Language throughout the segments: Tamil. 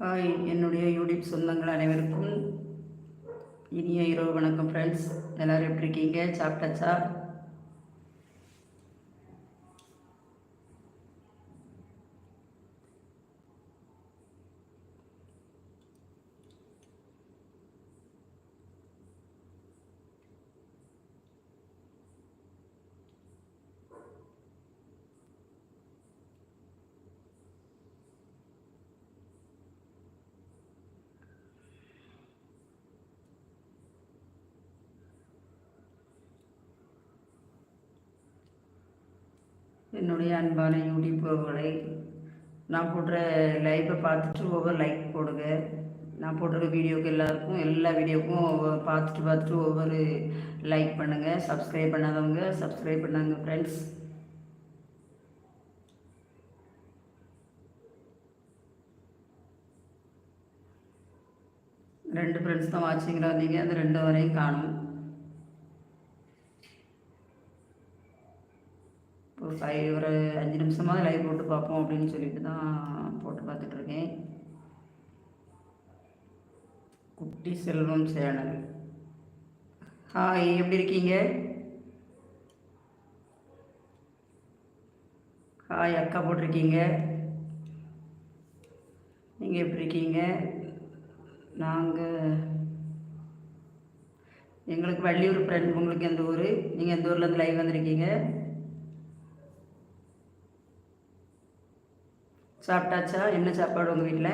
ஹாய் என்னுடைய யூடியூப் சொந்தங்கள் அனைவருக்கும் இனிய இரவு வணக்கம் ஃப்ரெண்ட்ஸ் எல்லோரும் எப்படி இருக்கீங்க? சாப்பிட்டாச்சா? என்னுடைய அன்பான யூடியூப் உறவுகளை நான் போடுற லைவை பார்த்துட்டு ஒவ்வொரு லைக் போடுங்க. நான் போடுற வீடியோக்கு எல்லாருக்கும் எல்லா வீடியோக்கும் ஒவ்வொரு பார்த்துட்டு பார்த்துட்டு ஒவ்வொரு லைக் பண்ணுங்கள் சப்ஸ்கிரைப் பண்ணாதவங்க சப்ஸ்கிரைப் பண்ணாங்க ஃப்ரெண்ட்ஸ் ரெண்டு ஃப்ரெண்ட்ஸ் தான் வாட்சிங்கில் வந்தீங்க. அந்த ரெண்டு வரையும் காணும் ஒரு ஃபைவ் ஒரு அஞ்சு நிமிஷமாக லைவ் போட்டு பார்ப்போம் அப்படின்னு சொல்லிட்டு தான் போட்டு பார்த்துட்ருக்கேன் குட்டி செல்வம் சேனல். ஹாய் எப்படி இருக்கீங்க? ஹாய் அக்கா போட்டிருக்கீங்க? நீங்கள் எப்படி இருக்கீங்க? நாங்கள் எங்களுக்கு வள்ளியூர் ஃப்ரெண்ட் உங்களுக்கு எந்த ஊர்? நீங்கள் எந்த ஊர்லேருந்து லைவ் வந்திருக்கீங்க? சாப்பிட்டாச்சா? என்ன சாப்பாடு உங்கள் வீட்டில்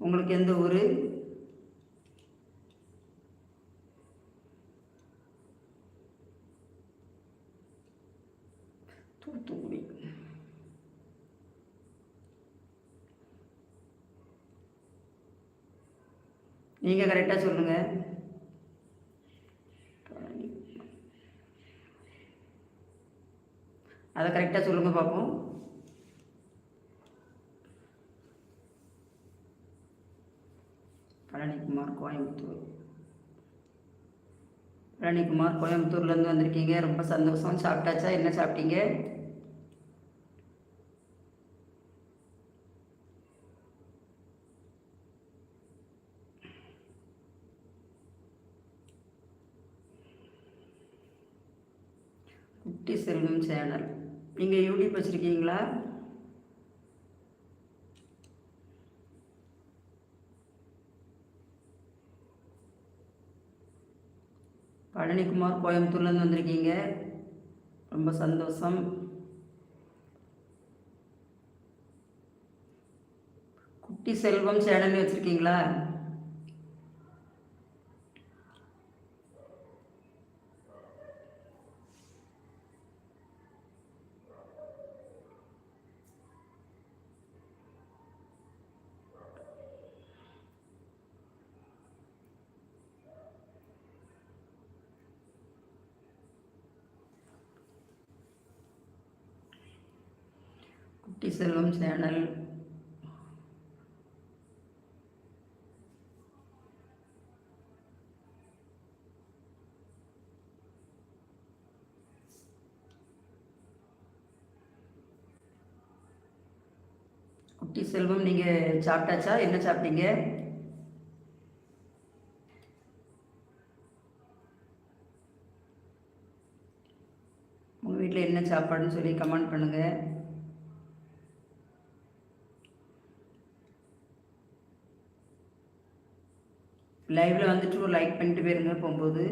உங்களுக்கு எந்த ஊர்? தூத்துக்குடி. நீங்கள் கரெக்டாக சொல்லுங்கள் அதை கரெக்டாக சொல்லுங்கள் பார்ப்போம் பழனிக்குமார் கோயம்புத்தூர். பழனிக்குமார் கோயம்புத்தூர்லேருந்து வந்திருக்கீங்க. ரொம்ப சந்தோஷம். சாப்பிட்டாச்சா? என்ன சாப்பிட்டீங்க? குட்டி செல்வம் சேனல். நீங்கள் யூடியூப் வச்சுருக்கீங்களா? பழனிக்குமார் கோயம்புத்தூர்லேருந்து வந்திருக்கீங்க. ரொம்ப சந்தோஷம். குட்டி செல்வம் சேனல் வச்சுருக்கீங்களா? குட்டி செல்வம் சேனல். குட்டி செல்வம் நீங்கள் சாப்பிட்டாச்சா? என்ன சாப்பிட்டீங்க? உங்கள் வீட்டில் என்ன சாப்பாடுன்னு சொல்லி கமெண்ட் பண்ணுங்கள் லைவில் வந்துட்டு ஒரு லைக் பண்ணிட்டு போயிருங்க போகும்போது.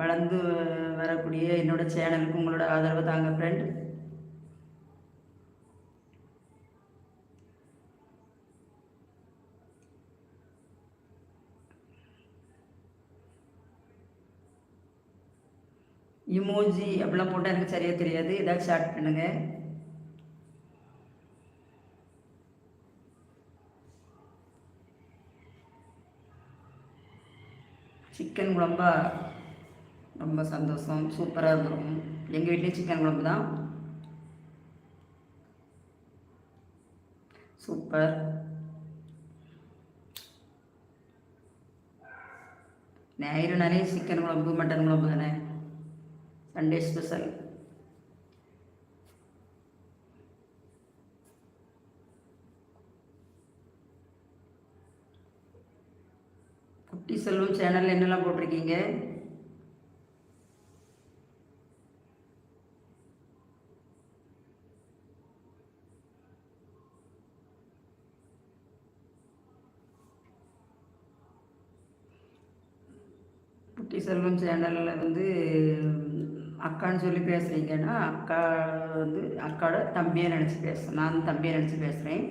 வளர்ந்து வரக்கூடிய என்னோட சேனலுக்கு உங்களோட ஆதரவை தாங்க ஃப்ரெண்ட் இமோஜி அப்படிலாம் போட்டால் எனக்கு சரியாக தெரியாது. ஏதாச்சும் ஸ்டார்ட் பண்ணுங்கள் சிக்கன் குழம்பா ரொம்ப சந்தோஷம். சூப்பராக இருக்கும். எங்கள் வீட்லேயும் சிக்கன் குழம்பு தான். சூப்பர். ஞாயிறுனாலே சிக்கன் குழம்பு மட்டன் குழம்பு தானே? சண்டே ஸ்பெஷல் குட்டி செல்வம் சேனலில் என்னெல்லாம் போட்டிருக்கீங்க? குட்டி செல்வம் சேனலில் வந்து அக்கான்னு சொல்லி பேசுகிறீங்கன்னா அக்கா வந்து அக்காவோட தம்பியை நினச்சி பேசுகிறேன் நான் தம்பியை நினச்சி பேசுகிறேன்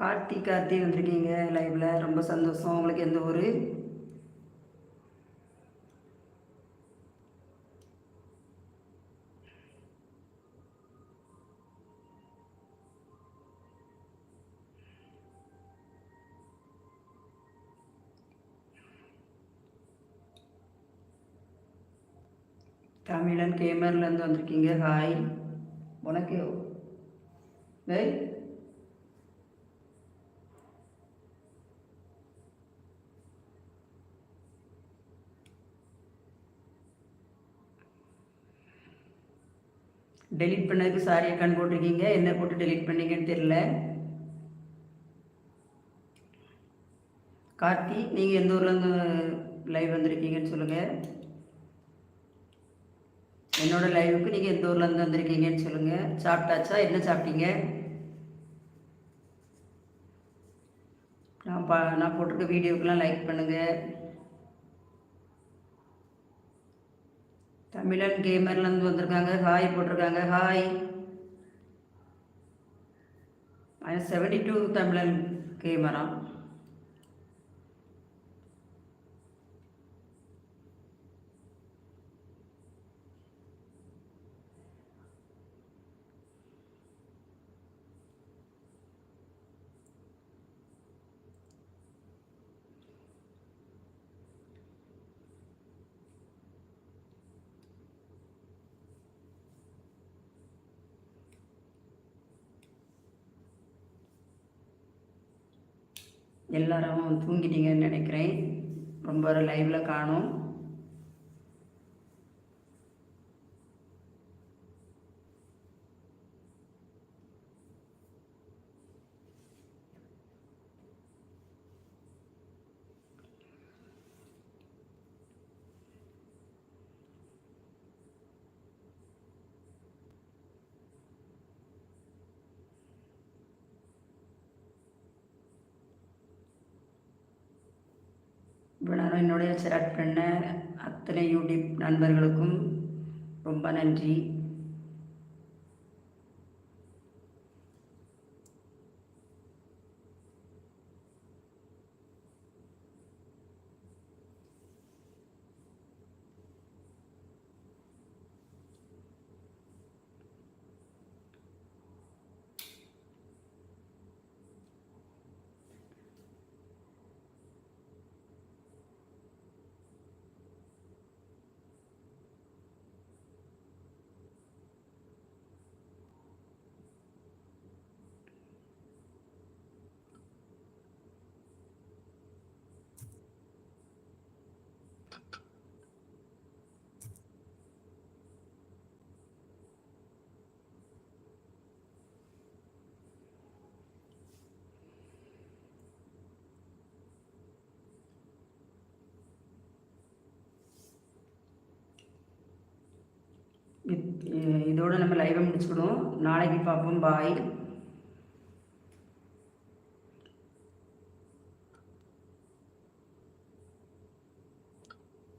கார்த்தி கார்த்தி வந்திருக்கீங்க லைவில் ரொம்ப சந்தோஷம். உங்களுக்கு எந்த ஊர்? தமிழன் கேமர்லேருந்து வந்திருக்கீங்க. ஹாய் உனக்கு வெய் டெலிட் பண்ணதுக்கு சாரி அக்கான் போட்டிருக்கீங்க. என்ன போட்டு டெலிட் பண்ணீங்கன்னு தெரில கார்த்தி நீங்கள் எந்த ஊர்லேருந்து லைவ் வந்திருக்கீங்கன்னு சொல்லுங்கள் என்னோடய லைவுக்கு நீங்கள் எந்த ஊர்லேருந்து வந்திருக்கீங்கன்னு சொல்லுங்கள் சாப்பிட்டாச்சா? என்ன சாப்பிட்டீங்க? நான் பா நான் போட்டிருக்க வீடியோக்கெலாம் லைக் பண்ணுங்கள் தமிழன் கேமர்லேருந்து வந்திருக்காங்க ஹாய் போட்டிருக்காங்க ஹாய். செவன்டி டூ தமிழன் கேமரா. எல்லாரும் தூங்கிட்டீங்கன்னு நினைக்கிறேன். ரொம்ப லைவில் காணும். இவ்வளோ நேரம் என்னுடைய ஷேர் பண்ண அத்தனை யூடியூப் நண்பர்களுக்கும் ரொம்ப நன்றி. இதோடு நம்ம லைவை முடிச்சுக்கணும் நாளைக்கு பார்ப்போம் பாய்